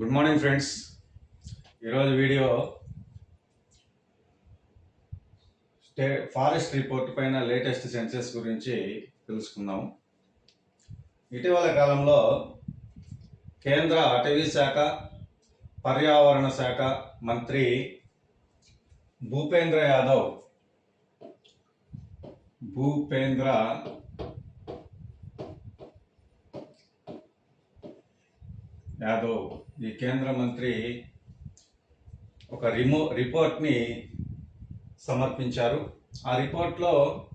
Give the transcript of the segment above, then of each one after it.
Good morning friends. ఈరోజు video state forest report పైన latest census గురించి తెలుసుకుందాం. ఇటీవల కాలంలో కేంద్ర అటవీ శాఖ పర్యావరణ శాఖ మంత్రి భూపేంద్ర యాదవ్ భూపేంద్ర యాదవ్ ఈ కేంద్ర మంత్రి ఒక రిమో రిపోర్ట్ని సమర్పించారు. ఆ రిపోర్ట్లో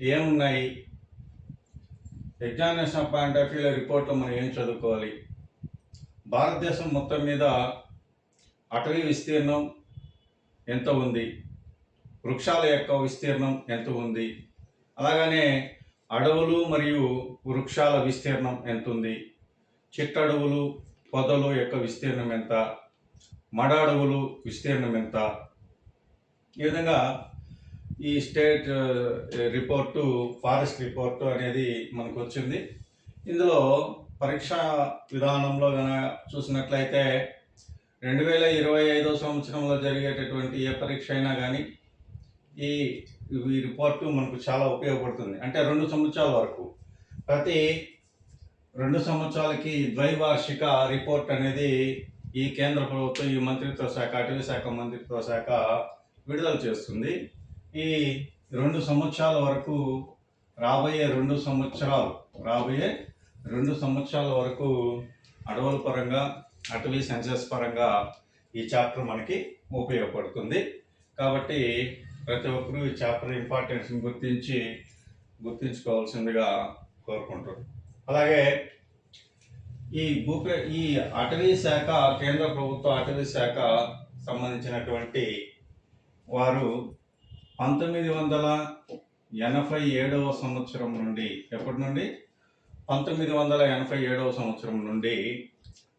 ఏమున్నాయి? ఎగ్జామినేషన్ పాయింట్ ఆఫ్ వ్యూలో రిపోర్ట్లో మనం ఏం చదువుకోవాలి? భారతదేశం మొత్తం మీద అటవీ విస్తీర్ణం ఎంత ఉంది? వృక్షాల యొక్క విస్తీర్ణం ఎంత ఉంది? అలాగనే అడవులు మరియు వృక్షాల విస్తీర్ణం ఎంత ఉంది? చిట్టడవులు పొదలు యొక్క విస్తీర్ణం ఎంత? మడ అడవులు విస్తీర్ణం ఎంత? ఈ విధంగా ఈ స్టేట్ రిపోర్టు ఫారెస్ట్ రిపోర్టు అనేది మనకు వచ్చింది. ఇందులో పరీక్షా విధానంలో కనుక చూసినట్లయితే రెండు వేల ఇరవై ఐదో సంవత్సరంలో జరిగేటటువంటి ఏ పరీక్ష అయినా కానీ ఈ ఈ రిపోర్టు మనకు చాలా ఉపయోగపడుతుంది. అంటే రెండు సంవత్సరాల వరకు. ప్రతి రెండు సంవత్సరాలకి ద్వైవార్షిక రిపోర్ట్ అనేది ఈ కేంద్ర ప్రభుత్వం ఈ మంత్రిత్వ శాఖ అటవీ శాఖ మంత్రిత్వ శాఖ విడుదల చేస్తుంది. ఈ రెండు సంవత్సరాల వరకు రాబోయే రెండు సంవత్సరాలు రాబోయే రెండు సంవత్సరాల వరకు అడవుల పరంగా అటవీ సెన్సెస్ పరంగా ఈ చాప్టర్ మనకి ఉపయోగపడుతుంది. కాబట్టి ప్రతి ఒక్కరూ ఈ చాప్టర్ ఇంపార్టెన్స్ని గుర్తించి గుర్తించుకోవాల్సిందిగా కోరుకుంటున్నాను అలాగే ఈ భూపే ఈ అటవీ శాఖ కేంద్ర ప్రభుత్వ అటవీ శాఖ సంబంధించినటువంటి వారు పంతొమ్మిది వందల ఎనభై ఏడవ సంవత్సరం నుండి ఎప్పటి నుండి? పంతొమ్మిది వందల ఎనభై ఏడవ సంవత్సరం నుండి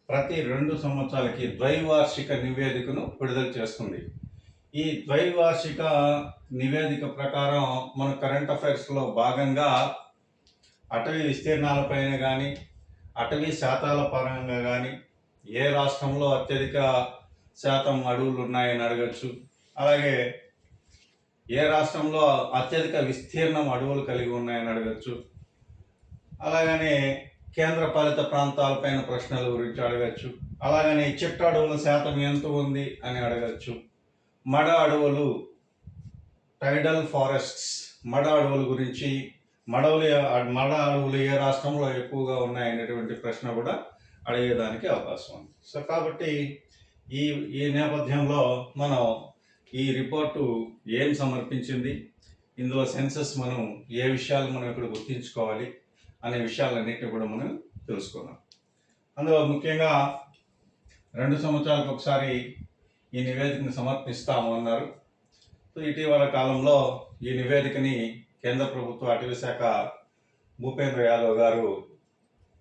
ప్రతి రెండు సంవత్సరాలకి ద్వైవార్షిక నివేదికను విడుదల చేస్తుంది. ఈ ద్వైవార్షిక నివేదిక ప్రకారం మన కరెంట్ అఫైర్స్లో భాగంగా అటవీ విస్తీర్ణాలపైన కానీ అటవీ శాతాల పరంగా కానీ ఏ రాష్ట్రంలో అత్యధిక శాతం అడవులు ఉన్నాయని అడగచ్చు. అలాగే ఏ రాష్ట్రంలో అత్యధిక విస్తీర్ణం అడవులు కలిగి ఉన్నాయని అడగచ్చు. అలాగనే కేంద్ర పాలిత ప్రాంతాలపైన ప్రశ్నల గురించి అడగచ్చు. అలాగనే చిట్ట అడవుల శాతం ఎంత ఉంది అని అడగచ్చు. మడ అడవులు టైడల్ ఫారెస్ట్స్ మడ అడవుల గురించి మడవులు మడ అడవులు ఏ రాష్ట్రంలో ఎక్కువగా ఉన్నాయనేటువంటి ప్రశ్న కూడా అడిగేదానికి అవకాశం ఉంది. సో కాబట్టి ఈ ఈ నేపథ్యంలో మనం ఈ రిపోర్టు ఏం సమర్పించింది ఇందులో సెన్సస్ మనం ఏ విషయాలు మనం ఇక్కడ గుర్తించుకోవాలి అనే విషయాలన్నింటినీ కూడా మనం తెలుసుకున్నాం అందులో ముఖ్యంగా రెండు సంవత్సరాలకు ఒకసారి ఈ నివేదికను సమర్పిస్తాము అన్నారు. సో ఇటీవల కాలంలో ఈ నివేదికని కేంద్ర ప్రభుత్వ అటవీ శాఖ భూపేంద్ర యాదవ్ గారు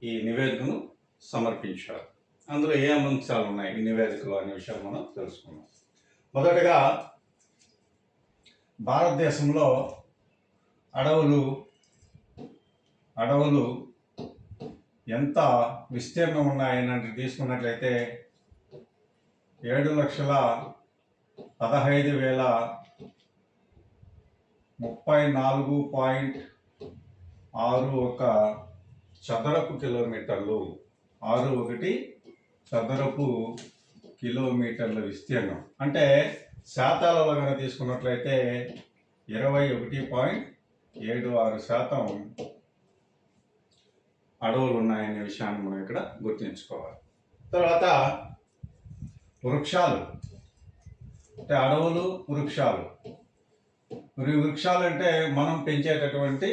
ఈ నివేదికను సమర్పించారు. అందులో ఏ అంశాలు ఉన్నాయి? ఈ నివేదికలో అనే విషయాలు మనం తెలుసుకున్నాం మొదటగా భారతదేశంలో అడవులు అడవులు ఎంత విస్తీర్ణం ఉన్నాయని తీసుకున్నట్లయితే ఏడు లక్షల పదహైదు వేల ముప్పై నాలుగు పాయింట్ ఆరు ఒక చదరపు కిలోమీటర్లు ఆరు ఒకటి చదరపు కిలోమీటర్ల విస్తీర్ణం. అంటే శాతాలలో కనుక తీసుకున్నట్లయితే ఇరవై ఒకటి పాయింట్ ఏడు ఆరు శాతం అడవులు ఉన్నాయనే విషయాన్ని మనం ఇక్కడ గుర్తుంచుకోవాలి. తర్వాత వృక్షాలు. అంటే అడవులు వృక్షాలు. మరి వృక్షాలు అంటే మనం పెంచేటటువంటి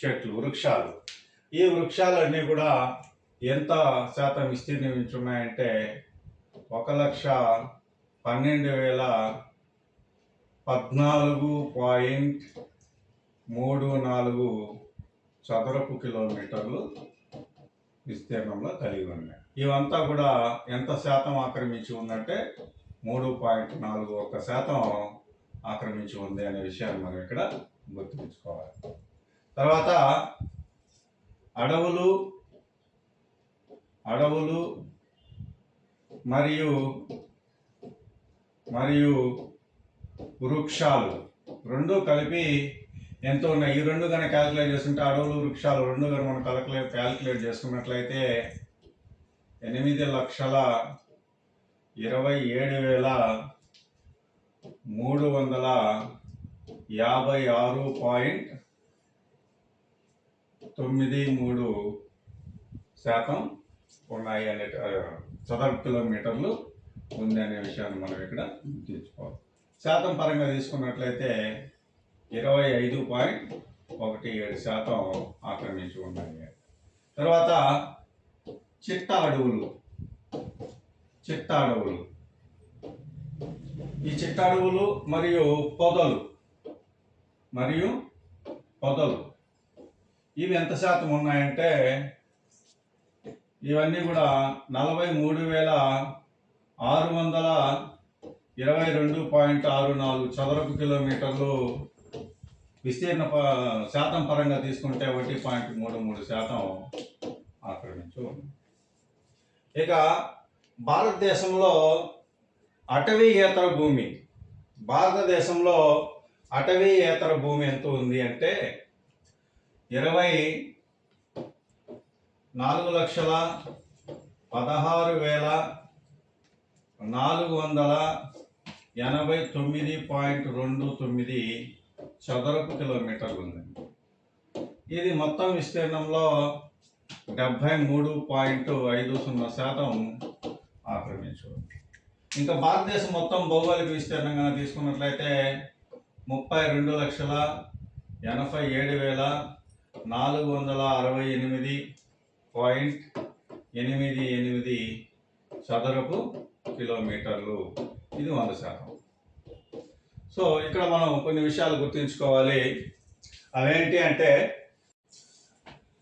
చెట్లు వృక్షాలు. ఈ వృక్షాలన్నీ కూడా ఎంత శాతం విస్తీర్ణించున్నాయంటే ఒక లక్ష పన్నెండు వేల పద్నాలుగు పాయింట్ మూడు నాలుగు చదరపు కిలోమీటర్లు విస్తీర్ణంలో కలిగి ఉన్నాయి. ఇవంతా కూడా ఎంత శాతం ఆక్రమించి ఉందంటే మూడు పాయింట్ నాలుగు ఒక్క శాతం ఆక్రమించి ఉంది అనే విషయాన్ని మనం ఇక్కడ గుర్తుంచుకోవాలి తర్వాత అడవులు అడవులు మరియు మరియు వృక్షాలు రెండు కలిపి ఎంత ఉన్నాయి. ఈ రెండు కనుక క్యాలిక్యులేట్ చేసుకుంటే అడవులు వృక్షాలు రెండు కనుక మనం క్యాలిక్యులేట్ క్యాలిక్యులేట్ చేసుకున్నట్లయితే ఎనిమిది లక్షల ఇరవై ఏడు వేల మూడు వందల యాభై ఆరు పాయింట్ తొమ్మిది మూడు శాతం ఉన్నాయి అనే చదరపు కిలోమీటర్లు ఉంది అనే విషయాన్ని మనం ఇక్కడ గుర్తుంచుకోవాలి. శాతం పరంగా తీసుకున్నట్లయితే ఇరవై ఐదు పాయింట్ ఒకటి ఏడు శాతం ఆక్రమించి ఉన్నాయి. తర్వాత చిట్ట అడవులు చిట్ట అడవులు. ఈ చిట్ట అడవులు మరియు పొదలు. మరియు పొదలు. ఇవి ఎంత శాతం ఉన్నాయంటే ఇవన్నీ కూడా నలభై మూడు వేల ఆరు వందల ఇరవై రెండు పాయింట్ ఆరు నాలుగు చదరపు కిలోమీటర్లు విస్తీర్ణ ప- శాతం పరంగా తీసుకుంటే ఒకటి పాయింట్ మూడు మూడు శాతం ఆక్రమించు ఇక భారతదేశంలో అటవీయేతర భూమి. భారతదేశంలో అటవీయేతర భూమి ఎంత ఉంది అంటే ఇరవై నాలుగు లక్షల పదహారు వేల నాలుగు వందల ఎనభై తొమ్మిది పాయింట్ రెండు తొమ్మిది చదరపు కిలోమీటర్లు ఉంది. ఇది మొత్తం విస్తీర్ణంలో డెబ్భై మూడు పాయింట్ ఐదు సున్నా శాతం ఆక్రమించుకుంది ఇంకా భారతదేశం మొత్తం భౌగోళిక విస్తీర్ణంగా తీసుకున్నట్లయితే ముప్పై రెండు లక్షల ఎనభై ఏడు వేల నాలుగు వందల అరవై ఎనిమిది పాయింట్ ఎనిమిది ఎనిమిది చదరపు కిలోమీటర్లు. ఇది వంద శాతం. సో ఇక్కడ మనం కొన్ని విషయాలు గుర్తుంచుకోవాలి. అవేంటి అంటే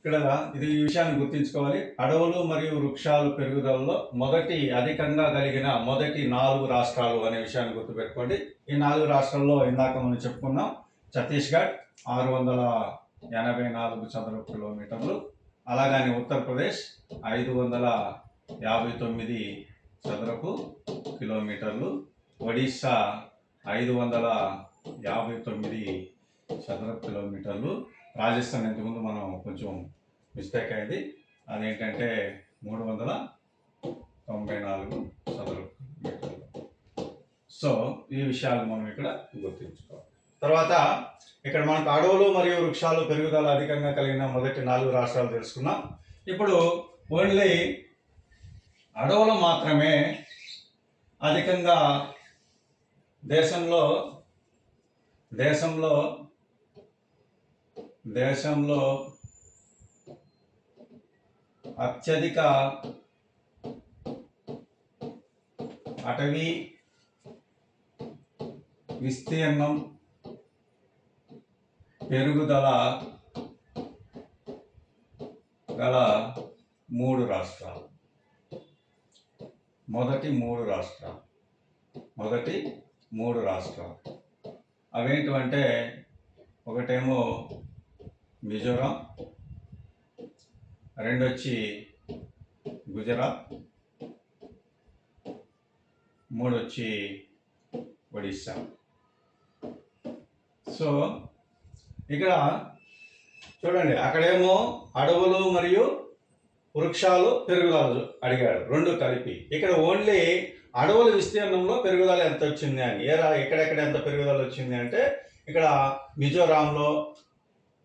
ఇక్కడ ఇది ఈ విషయాన్ని గుర్తుంచుకోవాలి. అడవులు మరియు వృక్షాలు పెరుగుదలలో మొదటి అధికంగా కలిగిన మొదటి నాలుగు రాష్ట్రాలు అనే విషయాన్ని గుర్తుపెట్టుకోండి. ఈ నాలుగు రాష్ట్రాల్లో ఇందాక మనం చెప్పుకున్నాం ఛత్తీస్గఢ్ ఆరు వందల ఎనభై నాలుగు చదరపు కిలోమీటర్లు అలాగని ఉత్తరప్రదేశ్ ఐదు వందల యాభై తొమ్మిది చదరపు కిలోమీటర్లు ఒడిస్సా ఐదు వందల యాభై తొమ్మిది చదరపు కిలోమీటర్లు రాజస్థాన్ ఇంతకుముందు మనం కొంచెం మిస్టేక్ అయింది అదేంటంటే మూడు వందల తొంభై నాలుగు చదరపు మీటర్లు. సో ఈ విషయాలు మనం ఇక్కడ గుర్తుంచుకోవాలి. తర్వాత ఇక్కడ మనకు అడవులు మరియు వృక్షాలు పెరుగుదల అధికంగా కలిగిన మొదటి నాలుగు రాష్ట్రాలు తెలుసుకున్నాం ఇప్పుడు ఓన్లీ అడవులు మాత్రమే అధికంగా దేశంలో దేశంలో దేశంలో అత్యధిక అటవీ విస్తీర్ణం పెరుగుదల గల మూడు రాష్ట్రాలు. మొదటి మూడు రాష్ట్రాలు. మొదటి మూడు రాష్ట్రాలు. అవేంటివంటే ఒకటేమో మిజోరాం. రెండొచ్చి గుజరాత్. మూడొచ్చి ఒడిస్సా. సో ఇక్కడ చూడండి అక్కడేమో అడవులు మరియు వృక్షాలు పెరుగుదల అడిగాడు రెండు కలిపి. ఇక్కడ ఓన్లీ అడవుల విస్తీర్ణంలో పెరుగుదల ఎంత వచ్చింది అని. ఏ ఎక్కడెక్కడ ఎంత పెరుగుదల వచ్చింది అంటే ఇక్కడ మిజోరాంలో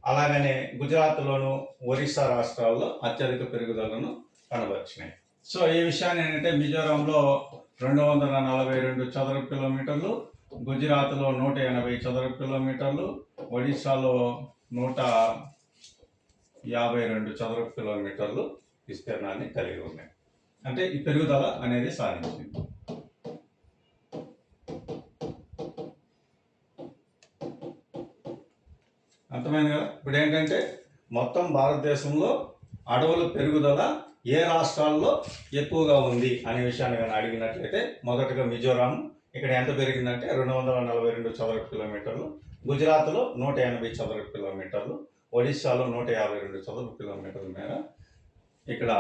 అలాగనే గుజరాత్లోను ఒరిస్సా రాష్ట్రాల్లో అత్యధిక పెరుగుదలను కనబరిచినాయి. సో ఈ విషయాన్ని ఏంటంటే మిజోరాంలో రెండు వందల నలభై రెండు చదరపు కిలోమీటర్లు గుజరాత్లో నూట ఎనభై చదరపు కిలోమీటర్లు ఒడిశాలో నూట యాభై రెండు చదరపు కిలోమీటర్లు విస్తీర్ణాన్ని కలిగి ఉన్నాయి. అంటే ఈ పెరుగుదల అనేది సాధించింది. అర్థమైంది కదా? ఇప్పుడు ఏంటంటే మొత్తం భారతదేశంలో అడవుల పెరుగుదల ఏ రాష్ట్రాల్లో ఎక్కువగా ఉంది అనే విషయాన్ని కానీ అడిగినట్లయితే మొదటగా మిజోరాం ఇక్కడ ఎంత పెరిగిందంటే రెండు వందల నలభై రెండు చదరపు కిలోమీటర్లు గుజరాత్లో నూట ఎనభై చదరపు కిలోమీటర్లు ఒడిస్సాలో నూట యాభై రెండు చదరపు కిలోమీటర్ల మేర ఇక్కడ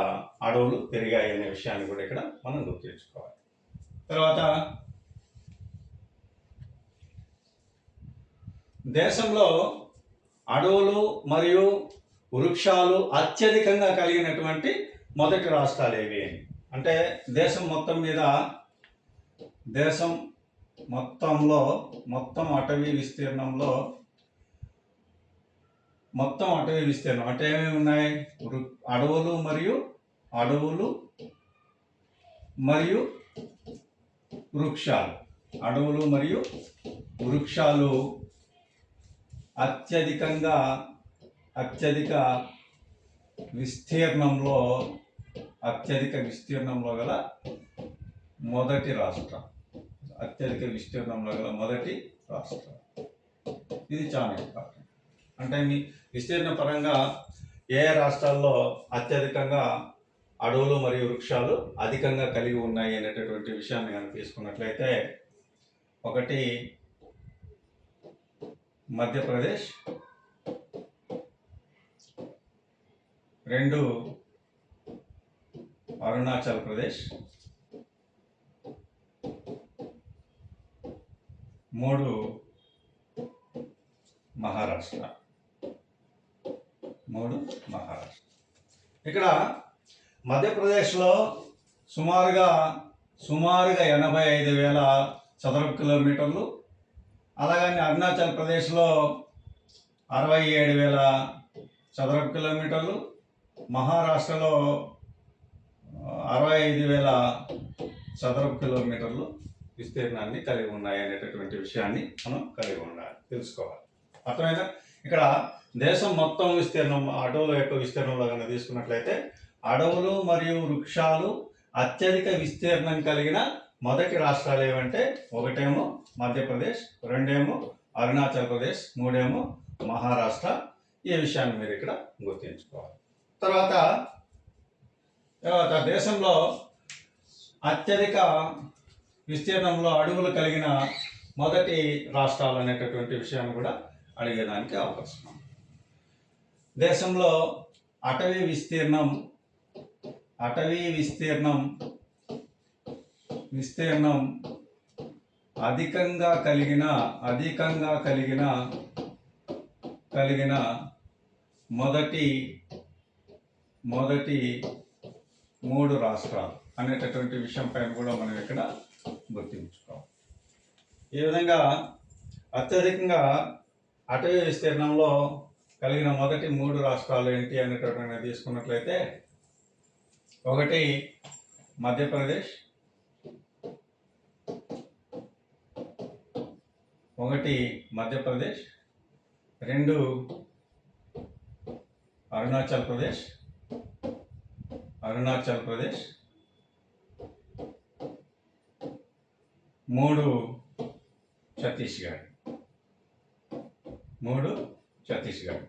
అడవులు పెరిగాయి అనే విషయాన్ని కూడా ఇక్కడ మనం గుర్తుంచుకోవాలి. తర్వాత దేశంలో అడవులు మరియు వృక్షాలు అత్యధికంగా కలిగినటువంటి మొదటి రాష్ట్రాలు ఏవి అని. అంటే దేశం మొత్తం మీద దేశం మొత్తంలో మొత్తం అటవీ విస్తీర్ణంలో మొత్తం అటవీ విస్తీర్ణం అంటే ఏమేమి ఉన్నాయి? వృ- అడవులు మరియు అడవులు మరియు వృక్షాలు. అడవులు మరియు వృక్షాలు అత్యధికంగా అత్యధిక విస్తీర్ణంలో అత్యధిక విస్తీర్ణంలో గల మొదటి రాష్ట్రం. అత్యధిక విస్తీర్ణంలో గల మొదటి రాష్ట్రం. ఇది చాలా ఇంపార్టెంట్ అంటే మీ విస్తీర్ణ పరంగా ఏ ఏ రాష్ట్రాల్లో అత్యధికంగా అడవులు మరియు వృక్షాలు అధికంగా కలిగి ఉన్నాయి అనేటటువంటి విషయాన్ని కనుక తీసుకున్నట్లయితే ఒకటి మధ్యప్రదేశ్. రెండు అరుణాచల్ ప్రదేశ్. మూడు మహారాష్ట్ర. మూడు మహారాష్ట్ర. ఇక్కడ మధ్యప్రదేశ్లో సుమారుగా సుమారుగా ఎనభై ఐదు వేల చదరపు కిలోమీటర్లు అలాగని అరుణాచల్ ప్రదేశ్లో అరవై ఏడు వేల చదరపు కిలోమీటర్లు మహారాష్ట్రలో అరవై ఐదు వేల చదరపు కిలోమీటర్లు విస్తీర్ణాన్ని కలిగి ఉన్నాయి అనేటటువంటి విషయాన్ని మనం కలిగి ఉండాలి తెలుసుకోవాలి. అర్థమైందా? ఇక్కడ దేశం మొత్తం విస్తీర్ణం అడవుల యొక్క విస్తీర్ణంలో కనుక తీసుకున్నట్లయితే అడవులు మరియు వృక్షాలు అత్యధిక విస్తీర్ణం కలిగిన మొదటి రాష్ట్రాలు ఏమంటే ఒకటేమో మధ్యప్రదేశ్ రెండేమో అరుణాచల్ ప్రదేశ్ మూడేమో మహారాష్ట్ర. ఈ విషయాన్ని మీరు ఇక్కడ గుర్తుంచుకోవాలి. తర్వాత తర్వాత దేశంలో అత్యధిక విస్తీర్ణంలో అడవులు కలిగిన మొదటి రాష్ట్రాలు అనేటటువంటి విషయాన్ని కూడా అడిగేదానికి అవకాశం దేశంలో అటవీ విస్తీర్ణం అటవీ విస్తీర్ణం విస్తీర్ణం అధికంగా కలిగిన అధికంగా కలిగిన కలిగిన మొదటి మొదటి మూడు రాష్ట్రాలు అనేటటువంటి విషయం పైన కూడా మనం ఇక్కడ గుర్తించుకోవాలి. ఈ విధంగా అత్యధికంగా అటవీ విస్తీర్ణంలో కలిగిన మొదటి మూడు రాష్ట్రాలు ఏంటి అనేటటువంటి తీసుకున్నట్లయితే ఒకటి మధ్యప్రదేశ్ ఒకటి మధ్యప్రదేశ్ రెండు అరుణాచల్ ప్రదేశ్ అరుణాచల్ ప్రదేశ్ మూడు ఛత్తీస్గఢ్ మూడు ఛత్తీస్గఢ్.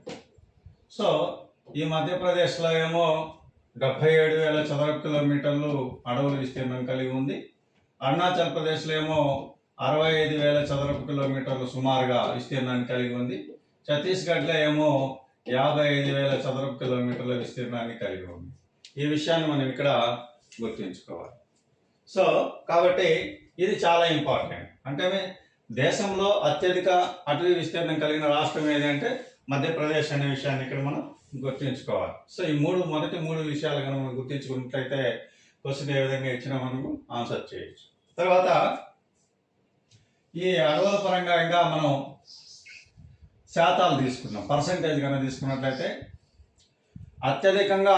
సో ఈ మధ్యప్రదేశ్లో ఏమో డెబ్బై ఏడు వేల చదరపు కిలోమీటర్లు అడవుల విస్తీర్ణం కలిగి ఉంది. అరుణాచల్ ప్రదేశ్లో ఏమో అరవై ఐదు వేల చదరపు కిలోమీటర్లు సుమారుగా విస్తీర్ణాన్ని కలిగి ఉంది. ఛత్తీస్గఢ్లో ఏమో యాభై ఐదు వేల చదరపు కిలోమీటర్ల విస్తీర్ణాన్ని కలిగి ఉంది. ఈ విషయాన్ని మనం ఇక్కడ గుర్తుంచుకోవాలి. సో కాబట్టి ఇది చాలా ఇంపార్టెంట్. అంటే దేశంలో అత్యధిక అటవీ విస్తీర్ణం కలిగిన రాష్ట్రం ఏదంటే మధ్యప్రదేశ్ అనే విషయాన్ని ఇక్కడ మనం గుర్తుంచుకోవాలి. సో ఈ మూడు మొదటి మూడు విషయాలు కనుక మనం గుర్తించుకున్నట్లయితే క్వశ్చన్ ఏ విధంగా ఇచ్చినా మనము ఆన్సర్ చేయొచ్చు. తర్వాత ఈ అడవుల పరంగా ఇంకా మనం శాతాలు తీసుకున్నాం. పర్సంటేజ్ కనుక తీసుకున్నట్లయితే అత్యధికంగా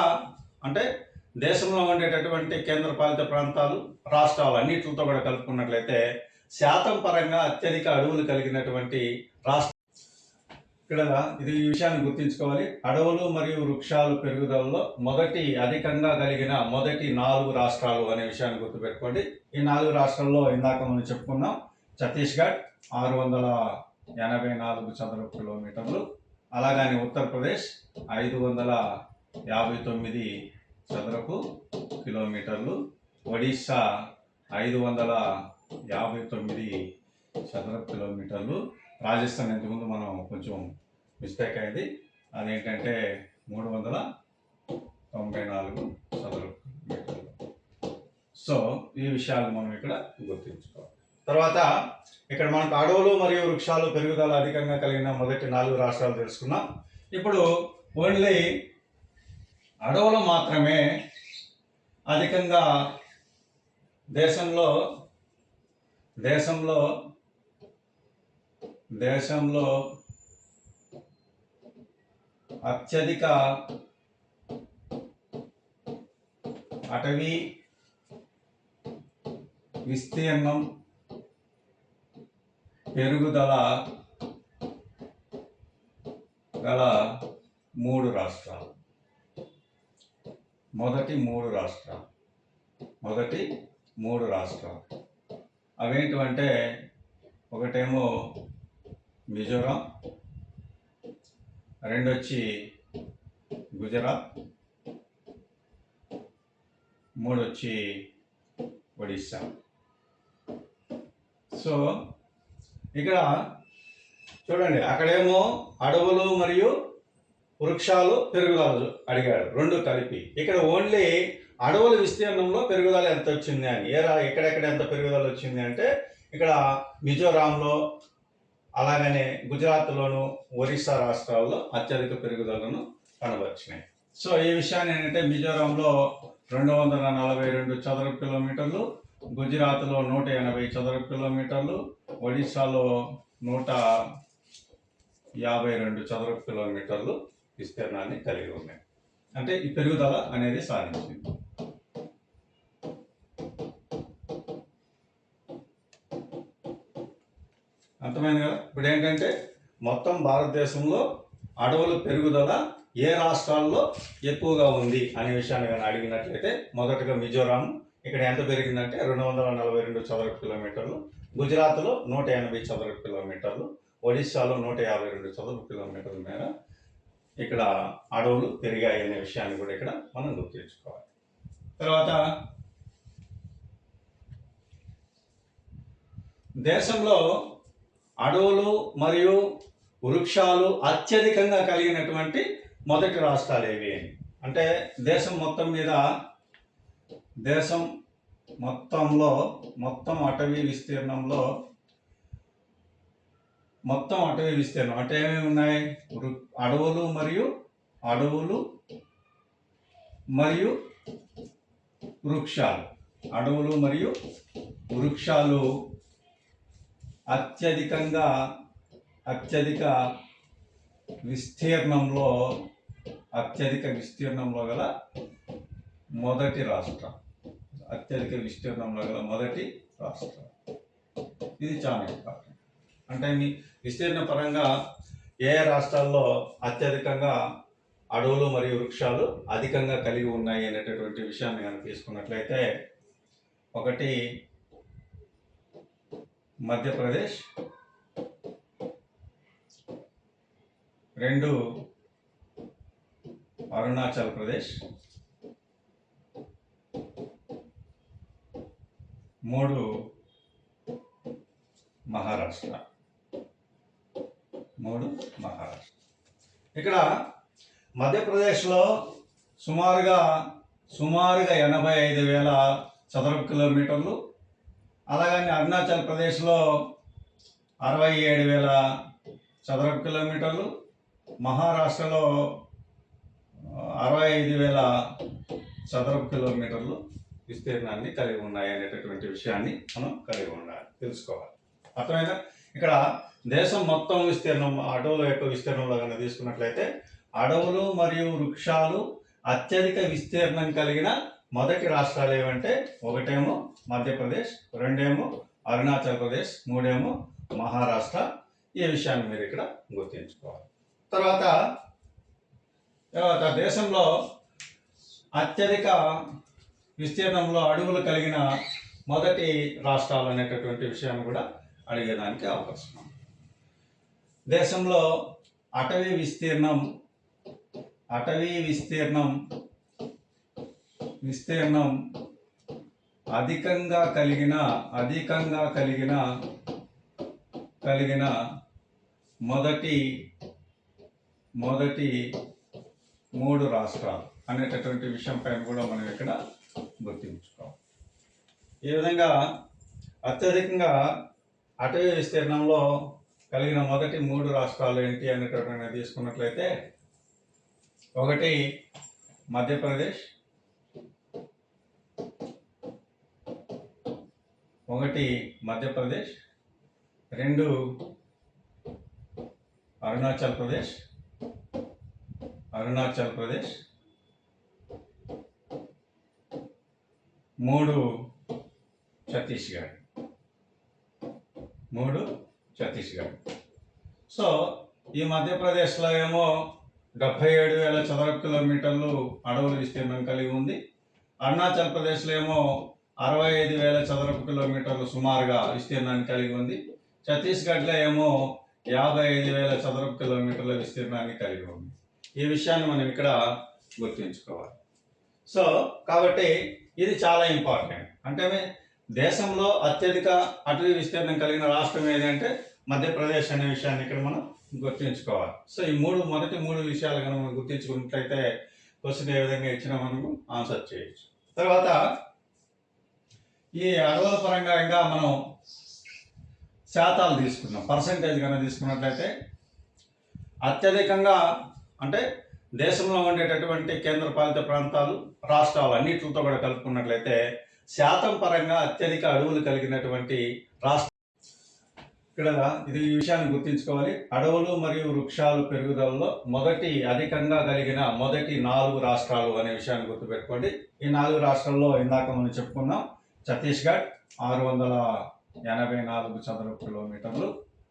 అంటే దేశంలో ఉండేటటువంటి కేంద్రపాలిత ప్రాంతాలు రాష్ట్రాలు అన్నిటితో కూడా కలుపుకున్నట్లయితే శాతం పరంగా అత్యధిక అడవులు కలిగినటువంటి రాష్ట్ర ఇక్కడ ఇది ఈ విషయాన్ని గుర్తుంచుకోవాలి. అడవులు మరియు వృక్షాలు పెరుగుదలలో మొదటి అధికంగా కలిగిన మొదటి నాలుగు రాష్ట్రాలు అనే విషయాన్ని గుర్తుపెట్టుకోండి. ఈ నాలుగు రాష్ట్రాల్లో ఇందాక మనం చెప్పుకున్నాం. ఛత్తీస్గఢ్ ఆరు వందల ఎనభై నాలుగు చదరపు కిలోమీటర్లు అలాగని ఉత్తరప్రదేశ్ ఐదు వందల యాభై తొమ్మిది చదరపు కిలోమీటర్లు ఒడిశా ఐదు వందల యాభై తొమ్మిది చదరపు కిలోమీటర్లు. రాజస్థాన్ ఇంతకుముందు మనం కొంచెం మిస్టేక్ అయింది అదేంటంటే మూడు వందల తొంభై నాలుగు చదరపు కిలోమీటర్లు. సో ఈ విషయాలు మనం ఇక్కడ గుర్తుంచుకోవాలి. తర్వాత ఇక్కడ మనకు అడవులు మరియు వృక్షాలు పెరుగుదల అధికంగా కలిగిన మొదటి నాలుగు రాష్ట్రాలు తెలుసుకున్నాం ఇప్పుడు ఓన్లీ అడవులు మాత్రమే అధికంగా దేశంలో దేశంలో దేశంలో అత్యధిక అటవీ విస్తీర్ణం పెరుగుదల గల మూడు రాష్ట్రాలు. మొదటి మూడు రాష్ట్రాలు. మొదటి మూడు రాష్ట్రాలు. అవేంటివంటే ఒకటేమో మిజోరాం రెండొచ్చి గుజరాత్ మూడొచ్చి ఒడిస్సా. సో ఇక్కడ చూడండి అక్కడేమో అడవులు మరియు వృక్షాలు పెరుగుదల అడిగాడు రెండు కలిపి. ఇక్కడ ఓన్లీ అడవుల విస్తీర్ణంలో పెరుగుదల ఎంత వచ్చింది అని. ఏ ఎక్కడెక్కడ ఎంత పెరుగుదల వచ్చింది అంటే ఇక్కడ మిజోరాంలో అలాగనే గుజరాత్లోను ఒరిస్సా రాష్ట్రాల్లో అత్యధిక పెరుగుదలను కనబరిచినాయి. సో ఈ విషయాన్ని ఏంటంటే మిజోరాంలో రెండు వందల నలభై రెండు చదరపు కిలోమీటర్లు గుజరాత్లో నూట ఎనభై చదరపు కిలోమీటర్లు ఒడిశాలో నూట యాభై రెండు చదరపు కిలోమీటర్లు విస్తీర్ణాన్ని కలిగి ఉన్నాయి. అంటే ఈ పెరుగుదల అనేది సాధించింది. అర్థమైంది కదా? ఇప్పుడు ఏంటంటే మొత్తం భారతదేశంలో అడవుల పెరుగుదల ఏ రాష్ట్రాల్లో ఎక్కువగా ఉంది అనే విషయాన్ని కానీ అడిగినట్లయితే మొదటగా మిజోరాం ఇక్కడ ఎంత పెరిగిందంటే రెండు వందల నలభై రెండు చదరపు కిలోమీటర్లు గుజరాత్లో నూట ఎనభై చదరపు కిలోమీటర్లు ఒడిశాలో నూట యాభై రెండు చదరపు కిలోమీటర్ల మేర ఇక్కడ అడవులు పెరిగాయి అనే విషయాన్ని కూడా ఇక్కడ మనం గుర్తుంచుకోవాలి. తర్వాత దేశంలో అడవులు మరియు వృక్షాలు అత్యధికంగా కలిగినటువంటి మొదటి రాష్ట్రాలు ఏవి అని. అంటే దేశం మొత్తం మీద దేశం మొత్తంలో మొత్తం అటవీ విస్తీర్ణంలో మొత్తం అటవీ విస్తీర్ణం అంటే ఏమేమి ఉన్నాయి? అడవులు మరియు అడవులు మరియు వృక్షాలు. అడవులు మరియు వృక్షాలు అత్యధికంగా అత్యధిక విస్తీర్ణంలో అత్యధిక విస్తీర్ణంలో గల మొదటి రాష్ట్రం. అత్యధిక విస్తీర్ణంలో గల మొదటి రాష్ట్రం. ఇది చాలా ఇంపార్టెంట్ అంటే మీ విస్తీర్ణ పరంగా ఏ రాష్ట్రాల్లో అత్యధికంగా అడవులు మరియు వృక్షాలు అధికంగా కలిగి ఉన్నాయి అనేటటువంటి విషయాన్ని కనుక తీసుకున్నట్లయితే ఒకటి మధ్యప్రదేశ్ రెండు అరుణాచల్ ప్రదేశ్ మూడు మహారాష్ట్ర. మూడు మహారాష్ట్ర. ఇక్కడ మధ్యప్రదేశ్లో సుమారుగా సుమారుగా ఎనభై ఐదు వేల చదరపు కిలోమీటర్లు అలాగని అరుణాచల్ ప్రదేశ్లో అరవై ఏడు వేల చదరపు కిలోమీటర్లు మహారాష్ట్రలో అరవై ఐదు వేల చదరపు కిలోమీటర్లు. విస్తీర్ణాన్ని కలిగి ఉన్నాయి అనేటటువంటి విషయాన్ని మనం కలిగి ఉండాలి తెలుసుకోవాలి. అర్థమైనా ఇక్కడ దేశం మొత్తం విస్తీర్ణం అడవుల యొక్క విస్తీర్ణంలో కనుక తీసుకున్నట్లయితే అడవులు మరియు వృక్షాలు అత్యధిక విస్తీర్ణం కలిగిన మొదటి రాష్ట్రాలు ఏమంటే ఒకటేమో మధ్యప్రదేశ్ రెండేమో అరుణాచల్ ప్రదేశ్ మూడేమో మహారాష్ట్ర. ఈ విషయాన్ని మీరు ఇక్కడ గుర్తుంచుకోవాలి. తర్వాత తర్వాత దేశంలో అత్యధిక విస్తీర్ణంలో అడవులు కలిగిన మొదటి రాష్ట్రాలు అనేటటువంటి విషయాన్ని కూడా అడిగేదానికి అవకాశం ఉంది. దేశంలో అటవీ విస్తీర్ణం అటవీ విస్తీర్ణం విస్తీర్ణం అధికంగా కలిగిన అధికంగా కలిగిన కలిగిన మొదటి మొదటి మూడు రాష్ట్రాలు అనేటటువంటి విషయం పైన కూడా మనం ఇక్కడ గుర్తించుకోం. ఈ విధంగా అత్యధికంగా అటవీ విస్తీర్ణంలో కలిగిన మొదటి మూడు రాష్ట్రాలు ఏంటి అనేటటువంటి తీసుకున్నట్లయితే ఒకటి మధ్యప్రదేశ్ ఒకటి మధ్యప్రదేశ్ రెండు అరుణాచల్ ప్రదేశ్ అరుణాచల్ ప్రదేశ్ మూడు ఛత్తీస్గఢ్ మూడు ఛత్తీస్గఢ్ సో ఈ మధ్యప్రదేశ్లో ఏమో డెబ్బై ఏడు వేల చదరపు కిలోమీటర్లు అడవుల విస్తీర్ణం కలిగి ఉంది. అరుణాచల్ ప్రదేశ్లో ఏమో అరవై ఐదు వేల చదరపు కిలోమీటర్లు సుమారుగా విస్తీర్ణాన్ని కలిగి ఉంది. ఛత్తీస్గఢ్లో ఏమో యాభై ఐదు వేల చదరపు కిలోమీటర్ల విస్తీర్ణాన్ని కలిగి ఉంది. ఈ విషయాన్ని మనం ఇక్కడ గుర్తుంచుకోవాలి. సో కాబట్టి ఇది చాలా ఇంపార్టెంట్ అంటే దేశంలో అత్యధిక అటవీ విస్తీర్ణం కలిగిన రాష్ట్రం ఏదంటే మధ్యప్రదేశ్ అనే విషయాన్ని ఇక్కడ మనం గుర్తుంచుకోవాలి. సో ఈ మూడు మొదటి మూడు విషయాలు కనుక మనం గుర్తించుకున్నట్లయితే క్వశ్చన్ ఏ విధంగా ఇచ్చినా మనము ఆన్సర్ చేయొచ్చు. తర్వాత ఈ అడవుల పరంగా ఇంకా మనం శాతాలు తీసుకున్నాం పర్సంటేజ్ కనుక తీసుకున్నట్లయితే అత్యధికంగా అంటే దేశంలో ఉండేటటువంటి కేంద్రపాలిత ప్రాంతాలు రాష్ట్రాలు అన్నిటితో కూడా కలుపుకున్నట్లయితే శాతం పరంగా అత్యధిక అడవులు కలిగినటువంటి రాష్ట్ర. ఇక్కడ ఇది ఈ విషయాన్ని గుర్తుంచుకోవాలి. అడవులు మరియు వృక్షాలు పెరుగుదలలో మొదటి అధికంగా కలిగిన మొదటి నాలుగు రాష్ట్రాలు అనే విషయాన్ని గుర్తుపెట్టుకోండి. ఈ నాలుగు రాష్ట్రాల్లో ఇందాక మనం చెప్పుకున్నాం ఛత్తీస్గఢ్ ఆరు వందల ఎనభై నాలుగు చదరపు కిలోమీటర్లు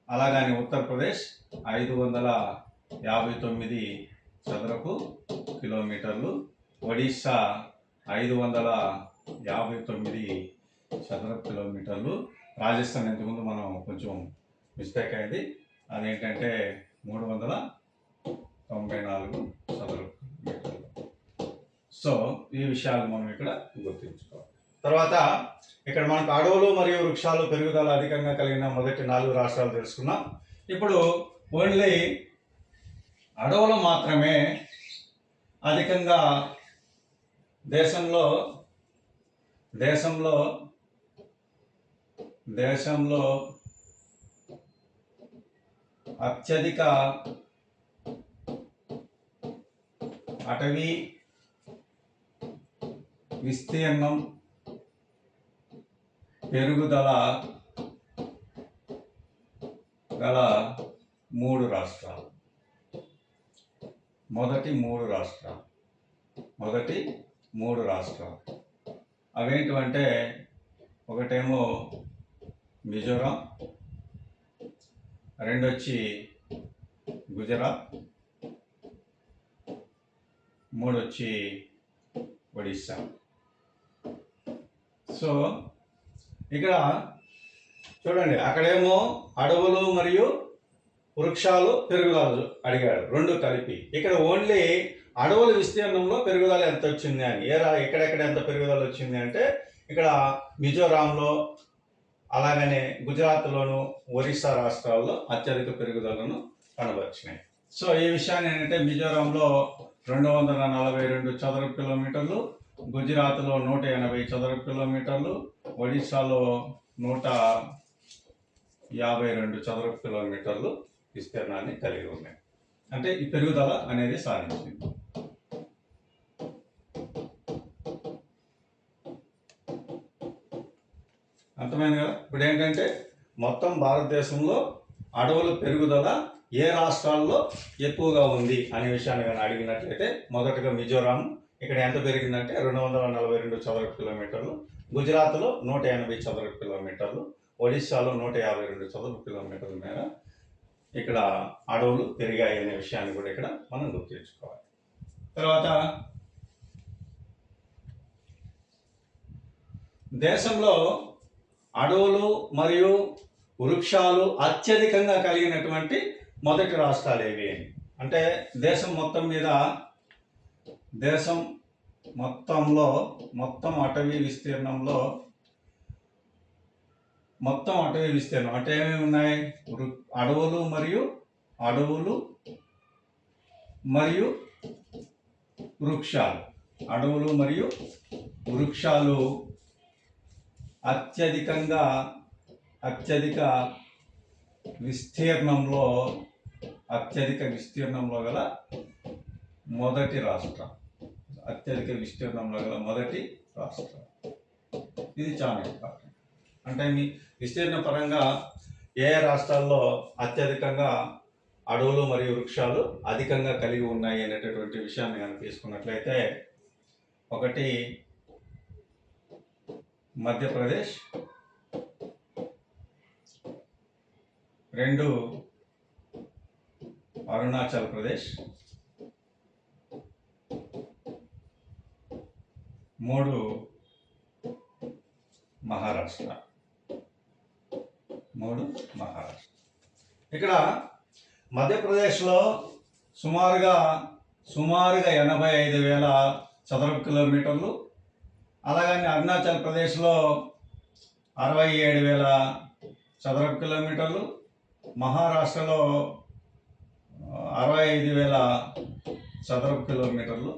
అలాగని ఉత్తరప్రదేశ్ ఐదు వందల యాభై తొమ్మిది చదరపు కిలోమీటర్లు. ఒడిశా ఐదు వందల యాభై తొమ్మిది చదరపు కిలోమీటర్లు. రాజస్థాన్ ఇంతకుముందు మనం కొంచెం మిస్టేక్ అయింది. అదేంటంటే మూడు వందల తొంభై నాలుగు చదరపు కిలోమీటర్లు. సో ఈ విషయాలు మనం ఇక్కడ గుర్తుంచుకోవాలి. తర్వాత ఇక్కడ మనకు అడవులు మరియు వృక్షాలు పెరుగుదల అధికంగా కలిగిన మొదటి నాలుగు రాష్ట్రాలు తెలుసుకున్నాం ఇప్పుడు ఓన్లీ అడవులు మాత్రమే అధికంగా దేశంలో దేశంలో దేశంలో అత్యధిక అటవీ విస్తీర్ణం పెరుగుదల గల మూడు రాష్ట్రాలు. మొదటి మూడు రాష్ట్రాలు. మొదటి మూడు రాష్ట్రాలు. అవేంటివంటే ఒకటేమో మిజోరాం రెండొచ్చి గుజరాత్ మూడొచ్చి ఒడిస్సా. సో ఇక్కడ చూడండి అక్కడేమో అడవులు మరియు వృక్షాలు పెరుగుదల అడిగాడు. రెండు కలిపి. ఇక్కడ ఓన్లీ అడవుల విస్తీర్ణంలో పెరుగుదల ఎంత వచ్చింది అని. ఏ ఎక్కడెక్కడ ఎంత పెరుగుదల వచ్చింది అంటే ఇక్కడ మిజోరాంలో అలాగనే గుజరాత్లోను ఒరిస్సా రాష్ట్రాల్లో అత్యధిక పెరుగుదలను కనబరిచినాయి. సో ఈ విషయాన్ని ఏంటంటే మిజోరాంలో రెండు వందల నలభై రెండు చదరపు కిలోమీటర్లు గుజరాత్లో నూట ఎనభై చదరపు కిలోమీటర్లు ఒడిశాలో నూట యాభై రెండు చదరపు కిలోమీటర్లు విస్తీర్ణాన్ని కలిగి ఉన్నాయి అంటే ఈ పెరుగుదల అనేది సాధించింది. అర్థమైంది కదా? ఇప్పుడు ఏంటంటే మొత్తం భారతదేశంలో అడవుల పెరుగుదల ఏ రాష్ట్రాల్లో ఎక్కువగా ఉంది అనే విషయాన్ని కానీ అడిగినట్లయితే మొదటగా మిజోరాం ఇక్కడ ఎంత పెరిగిందంటే రెండు వందల నలభై రెండు చదరపు కిలోమీటర్లు గుజరాత్లో నూట ఎనభై చదరపు కిలోమీటర్లు ఒడిశాలో నూట యాభై రెండు చదరపు కిలోమీటర్ల మేర ఇక్కడ అడవులు పెరిగాయి అనే విషయాన్ని కూడా ఇక్కడ మనం గుర్తుంచుకోవాలి తర్వాత దేశంలో అడవులు మరియు వృక్షాలు అత్యధికంగా కలిగినటువంటి మొదటి రాష్ట్రాలు ఏవి అని. అంటే దేశం మొత్తం మీద దేశం మొత్తంలో మొత్తం అటవీ విస్తీర్ణంలో మొత్తం అటవీ విస్తీర్ణం అంటే ఏమేమి ఉన్నాయి. వృ- అడవులు మరియు అడవులు మరియు వృక్షాలు. అడవులు మరియు వృక్షాలు అత్యధికంగా అత్యధిక విస్తీర్ణంలో అత్యధిక విస్తీర్ణంలో గల మొదటి రాష్ట్రం. అత్యధిక విస్తీర్ణంలో గల మొదటి రాష్ట్రం. ఇది చాలా ఇంపార్టెంట్. అంటే మీ విస్తీర్ణ పరంగా ఏ రాష్ట్రాల్లో అత్యధికంగా అడవులు మరియు వృక్షాలు అధికంగా కలిగి ఉన్నాయి అనేటటువంటి విషయాన్ని కనుక తీసుకున్నట్లయితే ఒకటి మధ్యప్రదేశ్ రెండు అరుణాచల్ ప్రదేశ్ మూడు మహారాష్ట్ర. మూడు మహారాష్ట్ర. ఇక్కడ మధ్యప్రదేశ్లో సుమారుగా సుమారుగా ఎనభై ఐదు వేల చదరపు కిలోమీటర్లు అలాగని అరుణాచల్ ప్రదేశ్లో అరవై ఏడు వేల చదరపు కిలోమీటర్లు మహారాష్ట్రలో అరవై ఐదు వేల చదరపు కిలోమీటర్లు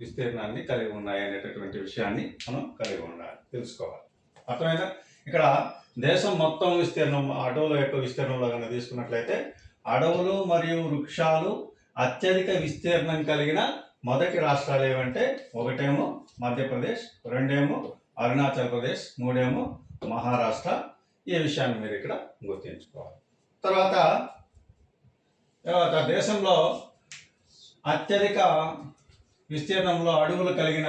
విస్తీర్ణాన్ని కలిగి ఉన్నాయి అనేటటువంటి విషయాన్ని మనం కలిగి ఉండాలి తెలుసుకోవాలి. అర్థమైనా ఇక్కడ దేశం మొత్తం విస్తీర్ణం అడవుల యొక్క విస్తీర్ణంలో కనుక తీసుకున్నట్లయితే అడవులు మరియు వృక్షాలు అత్యధిక విస్తీర్ణం కలిగిన మొదటి రాష్ట్రాలు ఏవంటే ఒకటేమో మధ్యప్రదేశ్ రెండేమో అరుణాచల్ ప్రదేశ్ మూడేమో మహారాష్ట్ర. ఈ విషయాన్ని మీరు ఇక్కడ గుర్తుంచుకోవాలి. తర్వాత తర్వాత దేశంలో అత్యధిక విస్తీర్ణంలో అడవులు కలిగిన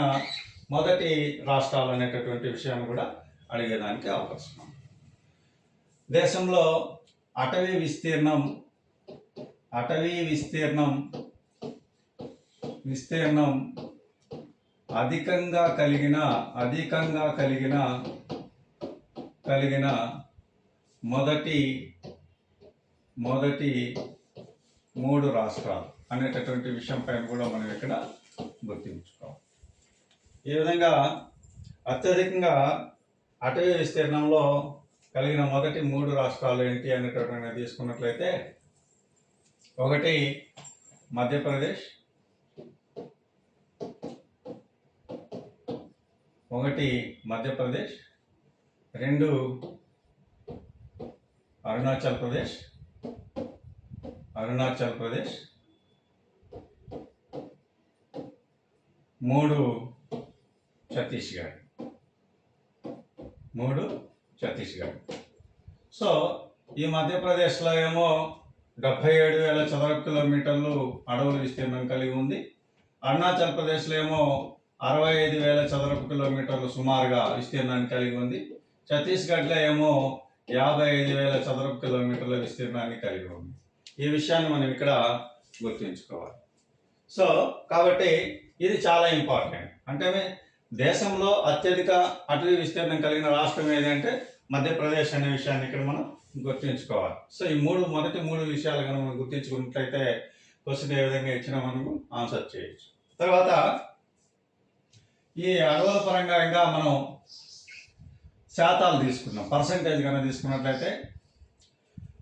మొదటి రాష్ట్రాలు అనేటటువంటి విషయాన్ని కూడా అడిగేదానికి అవకాశం ఉంది. దేశంలో అటవీ విస్తీర్ణం అటవీ విస్తీర్ణం విస్తీర్ణం అధికంగా కలిగిన అధికంగా కలిగిన కలిగిన మొదటి మొదటి మూడు రాష్ట్రాలు అనేటటువంటి విషయం పైన కూడా మనం ఇక్కడ గుర్తించుకోవాలి. ఈ విధంగా అత్యధికంగా అటవీ విస్తీర్ణంలో కలిగిన మొదటి మూడు రాష్ట్రాలు ఏంటి అనేటటువంటి తీసుకున్నట్లయితే ఒకటి మధ్యప్రదేశ్ ఒకటి మధ్యప్రదేశ్ రెండు అరుణాచల్ ప్రదేశ్ అరుణాచల్ ప్రదేశ్ మూడు ఛత్తీస్గఢ్ మూడు ఛత్తీస్గఢ్. సో ఈ మధ్యప్రదేశ్లో ఏమో డెబ్బై ఏడు వేల చదరపు కిలోమీటర్లు అడవుల విస్తీర్ణం కలిగి ఉంది. అరుణాచల్ ప్రదేశ్లో ఏమో అరవై ఐదు వేల చదరపు కిలోమీటర్లు సుమారుగా విస్తీర్ణాన్ని కలిగి ఉంది. ఛత్తీస్గఢ్లో ఏమో యాభై ఐదు వేల చదరపు కిలోమీటర్ల విస్తీర్ణాన్ని కలిగి ఉంది. ఈ విషయాన్ని మనం ఇక్కడ గుర్తుంచుకోవాలి. సో కాబట్టి ఇది చాలా ఇంపార్టెంట్. అంటే దేశంలో అత్యధిక అటవీ విస్తీర్ణం కలిగిన రాష్ట్రం ఏదంటే మధ్యప్రదేశ్ అనే విషయాన్ని ఇక్కడ మనం గుర్తుంచుకోవాలి. సో ఈ మూడు మొదటి మూడు విషయాలు కనుక మనం గుర్తించుకున్నట్లయితే క్వశ్చన్ ఏ విధంగా ఇచ్చినా మనము ఆన్సర్ చేయొచ్చు. తర్వాత ఈ అడవుల పరంగా ఇంకా మనం శాతాలు తీసుకున్నాం. పర్సంటేజ్ కనుక తీసుకున్నట్లయితే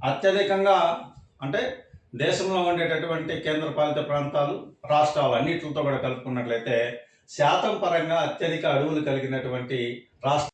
అత్యధికంగా అంటే దేశంలో ఉండేటటువంటి కేంద్రపాలిత ప్రాంతాలు రాష్ట్రాలు అన్నిటితో కూడా కలుపుకున్నట్లయితే శాతం పరంగా అత్యధిక అడవులు కలిగినటువంటి రాష్ట్ర